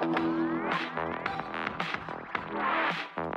Thank you.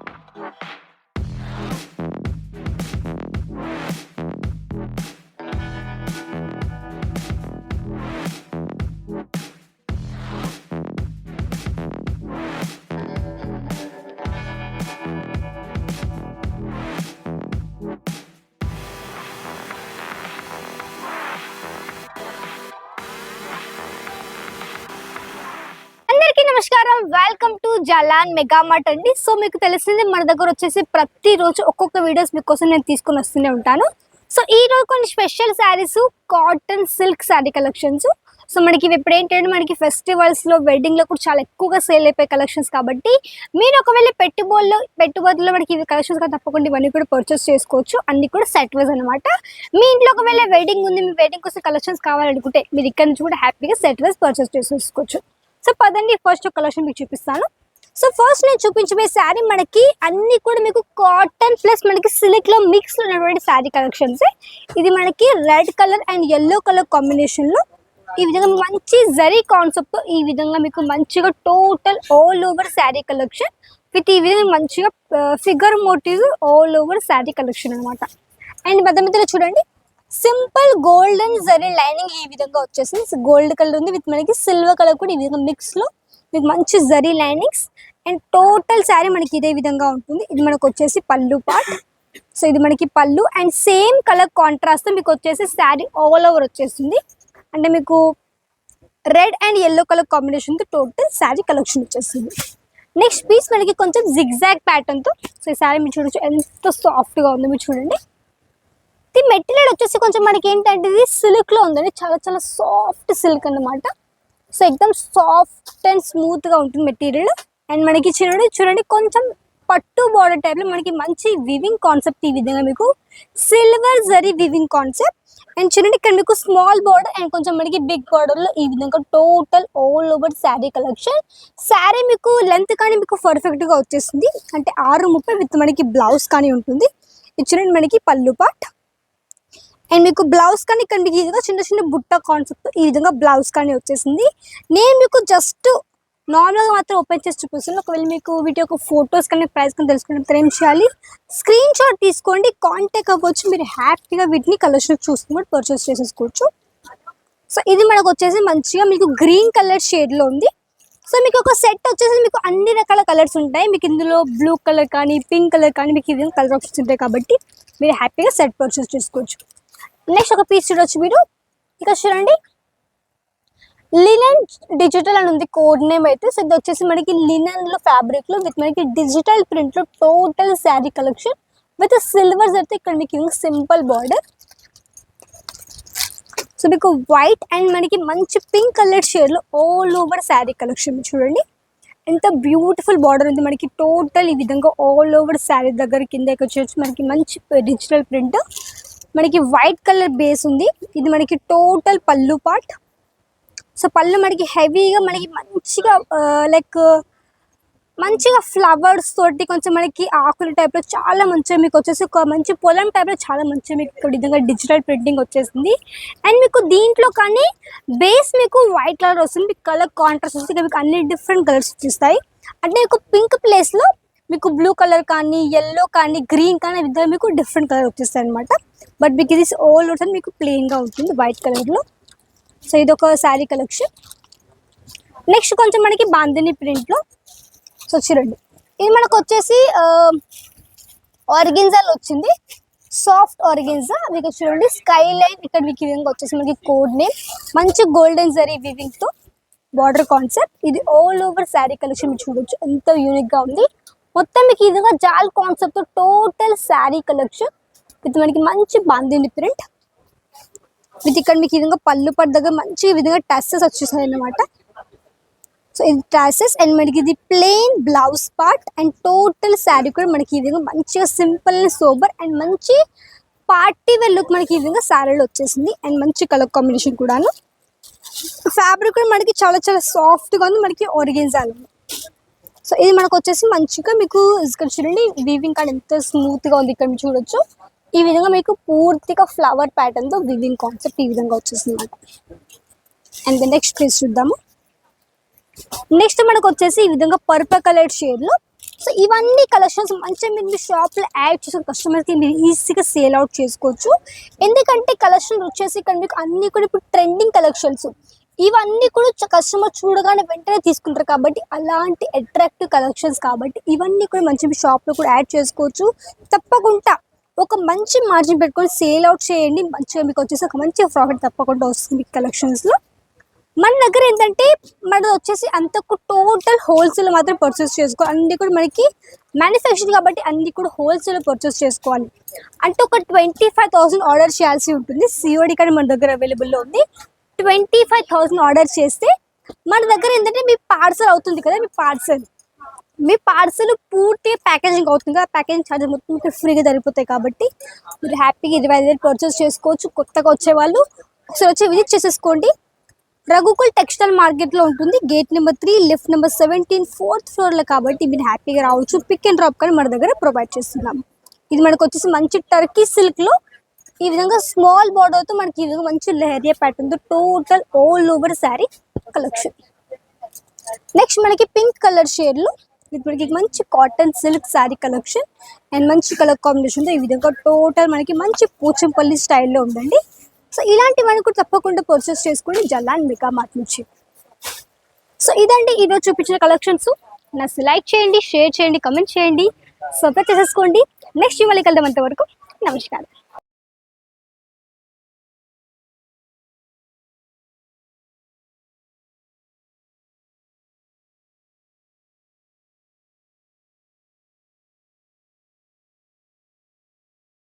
Welcome to Jalan mega mart అండి. So మీకు తెలిసింది మన దగ్గర వచ్చేసి ప్రతిరోజు ఒక్కొక్క వీడియోస్ మీకోసం నేను తీసుకొని వస్తూనే ఉంటాను. సో ఈ రోజు కొన్ని special saris cotton silk sari collections so మనకి ఇవి ఇప్పుడు ఏంటంటే మనకి ఫెస్టివల్స్లో వెడ్డింగ్లో వెడ్డింగ్లో కూడా చాలా ఎక్కువగా సేల్ అయిపోయే కలెక్షన్స్ కాబట్టి మీరు ఒకవేళ పెట్టుబడుల్లో పెట్టుబడుల్లో మనకి ఇవి కలెక్షన్స్ కానీ తప్పకుండా ఇవన్నీ కూడా పర్చేస్ చేసుకోవచ్చు. అన్ని కూడా సెట్ వైజ్ అనమాట మీ ఇంట్లో ఒకవేళ వెడ్డింగ్ ఉంది మీ వెడ్డింగ్ కోసం కలెక్షన్స్ కావాలనుకుంటే మీరు ఇక్కడ నుంచి కూడా హ్యాపీగా సెట్ వైజ్ పర్చేస్ చేసుకోవచ్చు. సో పదండి ఫస్ట్ కలెక్షన్ మీకు చూపిస్తాను. సో ఫస్ట్ నేను చూపించబోయే శారీ మనకి అన్ని కూడా మీకు కాటన్ ప్లస్ మనకి సిల్క్లో మిక్స్ ఉన్నటువంటి శారీ కలెక్షన్స్ ఇది మనకి red colour and yellow colour కాంబినేషన్లో ఈ విధంగా మంచి జరీ కాన్సెప్ట్ ఈ విధంగా మీకు మంచిగా total all over sari collection with ఈ విధంగా మంచిగా figure motif all over sari collection అన్నమాట. అండ్ మధ్య మధ్యలో చూడండి సింపుల్ గోల్డెన్ జరీ లైనింగ్ ఈ విధంగా వచ్చేసింది. గోల్డ్ కలర్ ఉంది విత్ మనకి సిల్వర్ కలర్ కూడా ఈ విధంగా మిక్స్లో మీకు మంచి zari linings and total sari మనకి ఇదే విధంగా ఉంటుంది. ఇది మనకు వచ్చేసి పళ్ళు పార్ట్ సో ఇది మనకి పళ్ళు. అండ్ సేమ్ కలర్ కాంట్రాస్ట్ మీకు వచ్చేసి శారీ ఆల్ ఓవర్ వచ్చేస్తుంది అంటే మీకు రెడ్ అండ్ ఎల్లో కలర్ కాంబినేషన్తో టోటల్ శారీ కలెక్షన్ వచ్చేస్తుంది నెక్స్ట్ పీస్ మనకి కొంచెం జిగ్జాగ్ ప్యాటర్న్తో సో ఈ శారీ మీరు చూడొచ్చు ఎంత సాఫ్ట్గా ఉందో మీరు చూడండి. సైడ్ వచ్చేసి కొంచెం మనకి ఏంటంటే ఇది సిల్క్లో ఉందండి. చాలా చాలా సాఫ్ట్ సిల్క్ అన్నమాట. సో ఎక్దమ్ సాఫ్ట్ అండ్ స్మూత్గా ఉంటుంది మెటీరియల్ అండ్ మనకి చూడండి చూడండి కొంచెం పట్టు బార్డర్ టైప్లో మనకి మంచి వివింగ్ కాన్సెప్ట్ ఈ విధంగా మీకు silver zari weaving concept and చూడండి ఇక్కడ మీకు స్మాల్ బార్డర్ అండ్ కొంచెం మనకి బిగ్ బార్డర్లో ఈ విధంగా total all over sari collection sari మీకు లెంత్ కానీ మీకు పర్ఫెక్ట్గా వచ్చేస్తుంది. అంటే ఆరు ముప్పై విత్ మనకి బ్లౌజ్ కానీ ఉంటుంది. ఇది చూడండి మనకి పళ్ళు పాట్ అండ్ మీకు బ్లౌజ్ కానీ ఇక్కడ మీకు ఈ విధంగా చిన్న చిన్న బుట్ట కాన్సెప్ట్ ఈ విధంగా బ్లౌజ్ కానీ వచ్చేసింది. నేను మీకు జస్ట్ నార్మల్గా మాత్రం ఓపెన్ చేసి చూపిస్తాను ఒకవేళ మీకు వీటి యొక్క ఫొటోస్ కానీ ప్రైస్ కానీ తెలుసుకుంటే ఏం చేయాలి? స్క్రీన్ షాట్ తీసుకోండి. కాంటాక్ట్ అవ్వచ్చు. మీరు హ్యాపీగా వీటిని కలెక్షన్ చూసుకుని పర్చేస్ చేసేసుకోవచ్చు. సో ఇది మనకు వచ్చేసి మంచిగా మీకు గ్రీన్ కలర్ షేడ్లో ఉంది. సో మీకు ఒక సెట్ వచ్చేసి మీకు అన్ని రకాల కలర్స్ ఉంటాయి. మీకు ఇందులో బ్లూ కలర్ కానీ పింక్ కలర్ కానీ మీకు ఇది కలర్ ఆప్షన్స్ ఉంటాయి కాబట్టి మీరు హ్యాపీగా సెట్ పర్చేస్ చేసుకోవచ్చు. నెక్స్ట్ ఒక పీస్ చూడొచ్చు మీరు. ఇక చూడండి. లినన్ డిజిటల్ అని ఉంది కోడ్ నేమ్ అయితే. సో ఇది వచ్చేసి మనకి లినన్లో ఫ్యాబ్రిక్లో విత్ మనకి డిజిటల్ ప్రింట్లో total sari collection with silvers అయితే ఇక్కడ మీకు సింపుల్ బార్డర్ సో మీకు వైట్ అండ్ మనకి మంచి పింక్ కలర్ షేడ్లో ఆల్ ఓవర్ శారీ కలెక్షన్ చూడండి. ఎంత బ్యూటిఫుల్ బార్డర్ ఉంది మనకి టోటల్ ఈ విధంగా ఆల్ ఓవర్ శారీ దగ్గర కిందకి వచ్చేసి మనకి మంచి eh, డిజిటల్ ప్రింట్ మనకి వైట్ కలర్ బేస్ ఉంది. ఇది మనకి టోటల్ పళ్ళు పార్ట్. సో పళ్ళు మనకి హెవీగా మనకి మంచిగా లైక్ మంచిగా ఫ్లవర్స్ తోటి కొంచెం మనకి ఆకుల టైప్లో చాలా మంచిగా మీకు వచ్చేసి ఒక మంచి పొలం టైప్లో చాలా మంచిగా మీకు ఇక్కడ విధంగా డిజిటల్ ప్రింటింగ్ వచ్చేసింది. అండ్ మీకు దీంట్లో కానీ బేస్ మీకు వైట్ కలర్ వస్తుంది. మీకు కలర్ కాంట్రాస్ట్ వస్తుంది. మీకు అన్ని డిఫరెంట్ కలర్స్ వచ్చేస్తాయి. అంటే మీకు పింక్ ప్లేస్లో మీకు బ్లూ కలర్ కానీ ఎల్లో కానీ గ్రీన్ కానీ విధంగా మీకు డిఫరెంట్ కలర్ వచ్చేస్తాయి అనమాట బట్ మీకు ఇది ఓల్డ్ వచ్చి మీకు ప్లెయిన్గా ఉంటుంది వైట్ కలర్లో సో ఇది ఒక శారీ కలెక్షన్ నెక్స్ట్ కొంచెం మనకి బాందిని ప్రింట్లో సో చూడండి. ఇది మనకు వచ్చేసి ఆర్గిన్జాల్ వచ్చింది. సాఫ్ట్ ఆర్గిన్జా మీకు చూడండి. స్కై లైన్ ఇక్కడ మీకు ఈ విధంగా వచ్చేసి మనకి కోడ్ నేమ్ మంచి గోల్డెన్ జరీ వివింగ్తో బార్డర్ కాన్సెప్ట్ ఇది ఆల్ ఓవర్ శారీ కలెక్షన్ మీరు చూడొచ్చు. ఎంత యూనిక్గా ఉంది. మొత్తం మీకు ఈ విధంగా జాల్ కాన్సెప్ట్తో టోటల్ శారీ కలెక్షన్ ఇది మనకి మంచి బాందిని ప్రింట్. విత్ ఇక్కడ మీకు ఈ విధంగా పళ్ళు పట్టు దగ్గర మంచి విధంగా టాసెస్ వచ్చేసాయి అన్నమాట. సో ఇది టాసెస్ అండ్ మనకి ఇది plain blouse part and total sari కూడా మనకి ఈ విధంగా మంచిగా సింపుల్ సోబర్ అండ్ మంచి పార్టీ వేర్ లుక్ మనకి ఈ విధంగా శారీలో వచ్చేసింది అండ్ మంచి కలర్ కాంబినేషన్ కూడాను. ఫ్యాబ్రిక్ కూడా మనకి చాలా చాలా సాఫ్ట్గా ఉంది మనకి ఒరిగిన్సాల్ సో ఇది మనకు వచ్చేసి మంచిగా మీకు ఇక్కడ చూడండి వీవింగ్ కార్డ్ ఎంత స్మూత్గా ఉంది ఇక్కడ మీరు చూడొచ్చు. ఈ విధంగా మీకు పూర్తిగా ఫ్లవర్ ప్యాటర్న్తో వివింగ్ కాన్సెప్ట్ ఈ విధంగా వచ్చేసింది అనమాట అండ్ దెన్ నెక్స్ట్ పీస్ చూద్దాము. నెక్స్ట్ మనకు వచ్చేసి ఈ విధంగా పర్పుల్ కలర్ షేడ్లో సో ఇవన్నీ కలెక్షన్స్ మంచిగా మీరు మీ షాప్లో యాడ్ చేసుకుని కస్టమర్కి మీరు ఈజీగా సేల్ అవుట్ చేసుకోవచ్చు. ఎందుకంటే కలెక్షన్ వచ్చేసి ఇక్కడ మీకు అన్ని కూడా ఇప్పుడు ట్రెండింగ్ కలెక్షన్స్ ఇవన్నీ కూడా కస్టమర్ చూడగానే వెంటనే తీసుకుంటారు కాబట్టి అలాంటి అట్రాక్టివ్ కలెక్షన్స్ కాబట్టి ఇవన్నీ కూడా మంచి మీ షాప్లో కూడా యాడ్ చేసుకోవచ్చు. తప్పకుండా ఒక మంచి మార్జిన్ పెట్టుకొని సేల్ అవుట్ చేయండి. మంచిగా మీకు వచ్చేసి ఒక మంచి ప్రాఫిట్ తప్పకుండా వస్తుంది మీకు కలెక్షన్స్లో మన దగ్గర ఏంటంటే మనది వచ్చేసి అంతకు టోటల్ హోల్సేల్ మాత్రం పర్చేస్ చేసుకో అన్ని కూడా మనకి మ్యానుఫ్యాక్చరింగ్ కాబట్టి అన్ని కూడా హోల్సేల్ పర్చేస్ చేసుకోవాలి. అంటే ఒక ట్వంటీ ఫైవ్ థౌసండ్ ఆర్డర్ చేయాల్సి ఉంటుంది. సిఓడి కానీ మన దగ్గర అవైలబుల్లో ఉంది. ట్వంటీ ఫైవ్ థౌసండ్ ఆర్డర్ చేస్తే మన దగ్గర ఏంటంటే మీ పార్సల్ అవుతుంది కదా మీ పార్సల్ మీ పార్సల్ పూర్తి ప్యాకేజింగ్ అవుతుంది. కదా ప్యాకేజింగ్ ఛార్జెస్ మొత్తం మీకు ఫ్రీగా సరిపోతాయి కాబట్టి మీరు హ్యాపీగా ఇరవై ఐదు పర్చేస్ చేసుకోవచ్చు. కొత్తగా వచ్చే వాళ్ళు ఒకసారి వచ్చి విజిట్ చేసేసుకోండి. రఘుకుల్ టెక్స్టైల్ మార్కెట్లో ఉంటుంది. Gate number three lift number seventeen fourth ఫ్లోర్లో కాబట్టి మీరు హ్యాపీగా రావచ్చు. పిక్ అండ్ డ్రాప్ కానీ మన దగ్గర ప్రొవైడ్ చేస్తున్నాం. ఇది మనకు వచ్చేసి మంచి టర్కీ సిల్క్లో ఈ విధంగా స్మాల్ బార్డర్తో మనకి ఈ విధంగా మంచి lehariya pattern total all over sari collection next మనకి పింక్ కలర్ షేడ్లో ఇది మనకి మంచి cotton silk sari collection and మంచి కలర్ కాంబినేషన్తో ఈ విధంగా టోటల్ మనకి మంచి పోచంపల్లి స్టైల్లో ఉందండి. సో ఇలాంటివన్నీ కూడా తప్పకుండా పర్చేస్ చేసుకోండి జలాన్ మెగా మార్ట్ నుంచి. సో ఇదండి ఈరోజు చూపించిన కలెక్షన్స్ నా లైక్ చేయండి షేర్ చేయండి కమెంట్ చేయండి సబ్స్క్రైబ్ చేసేసుకోండి. నెక్స్ట్ మళ్ళీ కలుద్దాం అంతవరకు. నమస్కారం.